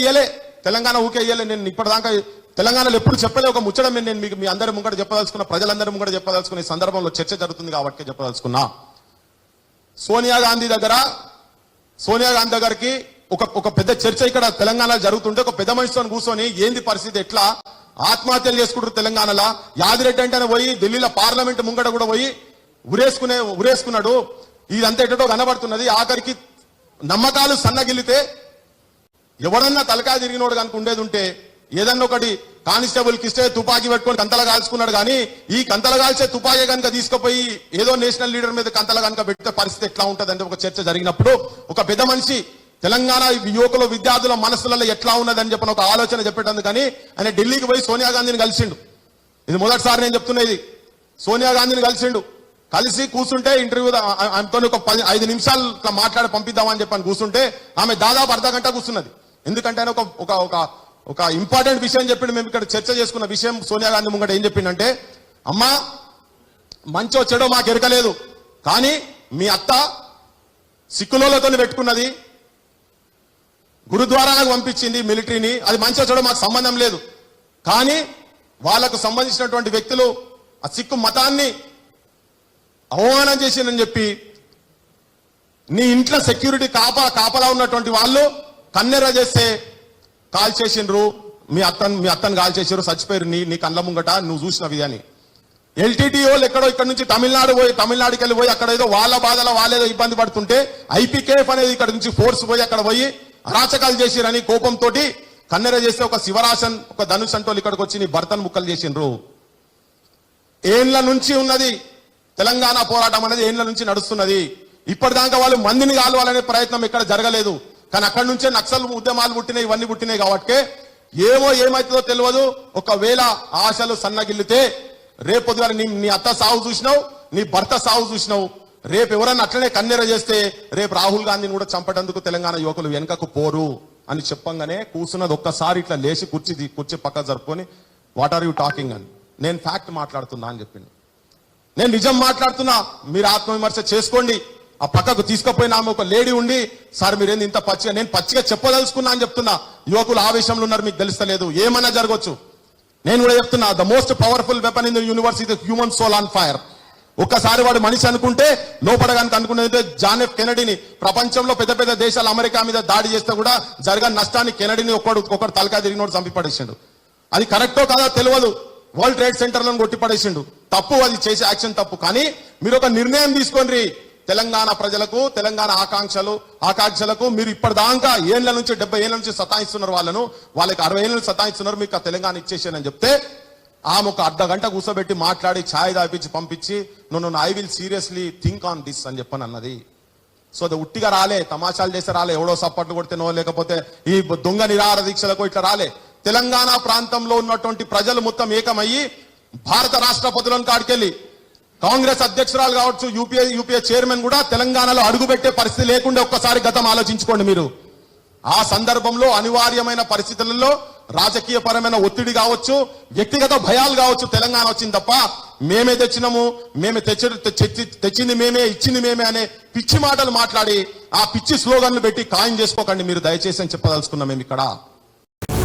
ఇయ్యలే తెలంగాణ ఊకే ఇయ్యలే నేను ఇప్పటిదాకా తెలంగాణలో ఎప్పుడు చెప్పలే. ఒక ముచ్చడం నేను మీకు మీ అందరి ముంగట చెప్పదలుచుకున్న ప్రజలందరి ముంగట చెప్పదలుచుకున్న ఈ సందర్భంలో చర్చ జరుగుతుంది కాబట్టి చెప్పదలుచుకున్నా. సోనియా గాంధీ దగ్గర సోనియా గాంధీ దగ్గరికి ఒక ఒక పెద్ద చర్చ ఇక్కడ తెలంగాణలో జరుగుతుంటే ఒక పెద్ద మనిషితో కూర్చొని ఏంది పరిస్థితి ఎట్లా? ఆత్మహత్యలు చేసుకుంటారు తెలంగాణలో. యాదిరెడ్డి అంటేనే పోయి ఢిల్లీలో పార్లమెంట్ ముంగట కూడా పోయి ఉరేసుకునే ఉరేసుకున్నాడు. ఇదంతా ఎటో కనబడుతున్నది. ఆఖరికి నమ్మకాలు సన్నగిల్లితే ఎవడన్నా తలకాయ తిరిగినోడు కనుక ఉండేది ఉంటే ఏదన్నా ఒకటి కానిస్టేబుల్ కిస్తే తుపాకీ పెట్టుకొని కంతల కాల్చుకున్నాడు కానీ ఈ కంతల కాల్చే తుపాకీ కనుక తీసుకుపోయి ఏదో నేషనల్ లీడర్ మీద కంతల కనుక పెడితే పరిస్థితి ఎట్లా ఉంటది ఒక చర్చ జరిగినప్పుడు ఒక పెద్ద మనిషి తెలంగాణ యువకుల విద్యార్థుల మనసులలో ఎట్లా ఉన్నదని చెప్పిన ఒక ఆలోచన చెప్పేటందుకు కానీ ఆయన ఢిల్లీకి పోయి సోనియా గాంధీని కలిసిండు. ఇది మొదటిసారి నేను చెప్తున్నది సోనియా గాంధీని కలిసిండు. కలిసి కూర్చుంటే ఇంటర్వ్యూ ఆమెతో ఒక పది ఐదు నిమిషాలు మాట్లాడి పంపిద్దామని చెప్పని కూర్చుంటే ఆమె దాదాపు అర్ధ గంట కూర్చున్నది. ఎందుకంటే ఆయన ఒక ఒక ఒక ఒక ఇంపార్టెంట్ విషయం చెప్పిండు. మేము ఇక్కడ చర్చ చేసుకున్న విషయం సోనియా గాంధీ ముంగట ఏం చెప్పిండంటే అమ్మా మంచో చెడో మాకు ఎరకలేదు కానీ మీ అత్త సిక్కులతో పెట్టుకున్నది గురుద్వారాలకు పంపించింది మిలిటరీని. అది మంచిగా చూడ మాకు సంబంధం లేదు. కానీ వాళ్ళకు సంబంధించినటువంటి వ్యక్తులు ఆ సిక్కు మతాన్ని అవమానం చేసిందని చెప్పి నీ ఇంట్లో సెక్యూరిటీ కాపా కాపలా ఉన్నటువంటి వాళ్ళు కన్నెర చేస్తే కాల్ చేసిండ్రు. మీ అత్తను మీ అత్తను కాల్ చేసారు చచ్చిపోయారు నీ నీ కళ్ళ ముంగట నువ్వు చూసినవి అని. ఎల్టీటీఓ ఎక్కడో ఇక్కడ నుంచి తమిళనాడు పోయి తమిళనాడుకి వెళ్ళి పోయి అక్కడ ఏదో వాళ్ళ బాధల వాళ్ళేదో ఇబ్బంది పడుతుంటే ఐపీకేఎఫ్ అనేది ఇక్కడ నుంచి ఫోర్స్ పోయి అక్కడ పోయి అరాచకాలు చేసిరని కోపంతో కన్నెర చేస్తే ఒక శివరాసన్ ఒక ధనుష్ అంటోళ్ళు ఇక్కడికి వచ్చి నీ భర్తను ముక్కలు చేసిండ్రు. ఏండ్ల నుంచి ఉన్నది తెలంగాణ పోరాటం అనేది ఏండ్ల నుంచి నడుస్తున్నది. ఇప్పటిదాకా వాళ్ళు మందిని కాలవాలనే ప్రయత్నం ఇక్కడ జరగలేదు. కానీ అక్కడి నుంచే నక్సల్ ఉద్యమాలు పుట్టినాయి ఇవన్నీ పుట్టినాయి కాబట్టి ఏమో ఏమైతుందో తెలియదు. ఒకవేళ ఆశలు సన్నగిల్లితే రేపొద్దున నీ నీ అత్త సాగు చూసినావు నీ భర్త సాగు చూసినావు. రేపు ఎవరన్నా అట్లనే కన్నెర చేస్తే రేపు రాహుల్ గాంధీని కూడా చంపటందుకు తెలంగాణ యువకులు వెనుకకు పోరు అని చెప్పంగానే కూర్చున్నది ఒక్కసారి ఇట్లా లేచి కుర్చీ కుర్చీ పక్క జరుపుకొని వాట్ ఆర్ యూ టాకింగ్ అని. నేను ఫ్యాక్ట్ మాట్లాడుతున్నా అని చెప్పింది. నేను నిజం మాట్లాడుతున్నా మీరు ఆత్మవిమర్శ చేసుకోండి. ఆ పక్కకు తీసుకుపోయిన ఆమె ఒక లేడీ ఉండి సార్ మీరేంది ఇంత పచ్చిగా నేను పచ్చిగా చెప్పదలుచుకున్నా అని చెప్తున్నా. యువకులు ఆవేశంలో ఉన్నారు మీకు తెలుస్తలేదు. ఏమన్నా జరగవచ్చు నేను కూడా చెప్తున్నా the most powerful weapon in the universe is human soul on fire. ఒక్కసారి వాడు మనిషి అనుకుంటే లోపడగానికి అనుకునేది జాన్ ఎఫ్ కెనడీని. ప్రపంచంలో పెద్ద పెద్ద దేశాలు అమెరికా మీద దాడి చేస్తే కూడా జరగని నష్టాన్ని కెనడీని ఒక్కడు ఒక్కడు తలకా తిరిగినోడు చంపిపడేసిండు అది కరెక్టో కాదో తెలియదు వరల్డ్ ట్రేడ్ సెంటర్లను కొట్టిపడేసిండు కొట్టి పడేసిండు. తప్పు అది చేసే యాక్షన్ తప్పు. కానీ మీరు ఒక నిర్ణయం తీసుకోండి. తెలంగాణ ప్రజలకు తెలంగాణ ఆకాంక్షలు ఆకాంక్షలకు మీరు ఇప్పటిదాకా ఏళ్ళ నుంచి డెబ్బై ఏళ్ళ నుంచి సతాయిస్తున్నారు వాళ్ళను. వాళ్ళకి అరవై ఏళ్ళ నుంచి సతాయిస్తున్నారు మీకు ఆ తెలంగాణ ఇచ్చేసానని చెప్తే ఆమె ఒక అర్ధ గంట కూర్చోబెట్టి మాట్లాడి ఛాయ్ తాపించి పంపించి నువ్వు I will seriously think on this అని చెప్పని అన్నది. సో అది ఉట్టిగా రాలే తమాషాలు చేస్తే రాలే ఎవడో సప్పట్లు కొడితేనో లేకపోతే ఈ దొంగ నిరాహార దీక్షలకు ఇట్లా రాలే. తెలంగాణ ప్రాంతంలో ఉన్నటువంటి ప్రజలు మొత్తం ఏకమయ్యి భారత రాష్ట్రపతులను కాడికెళ్ళి కాంగ్రెస్ అధ్యక్షురాలు కావచ్చు యూపీఏ యూపీఏ చైర్మన్ కూడా తెలంగాణలో అడుగుపెట్టే పరిస్థితి లేకుండా ఒక్కసారి గతం ఆలోచించుకోండి మీరు. ఆ సందర్భంలో అనివార్యమైన పరిస్థితులలో రాజకీయ పరమైన ఒత్తిడి కావచ్చు వ్యక్తిగత భయాలు కావచ్చు తెలంగాణ వచ్చింది తప్ప మేమే తెచ్చినాము మేమే తెచ్చి తెచ్చి- తెచ్చింది మేమే ఇచ్చింది మేమే అనే పిచ్చి మాటలు మాట్లాడి ఆ పిచ్చి స్లోగన్లు పెట్టి ఖాయం చేసుకోకండి మీరు. దయచేసి అని చెప్పదలుచుకున్నాం మేము ఇక్కడ.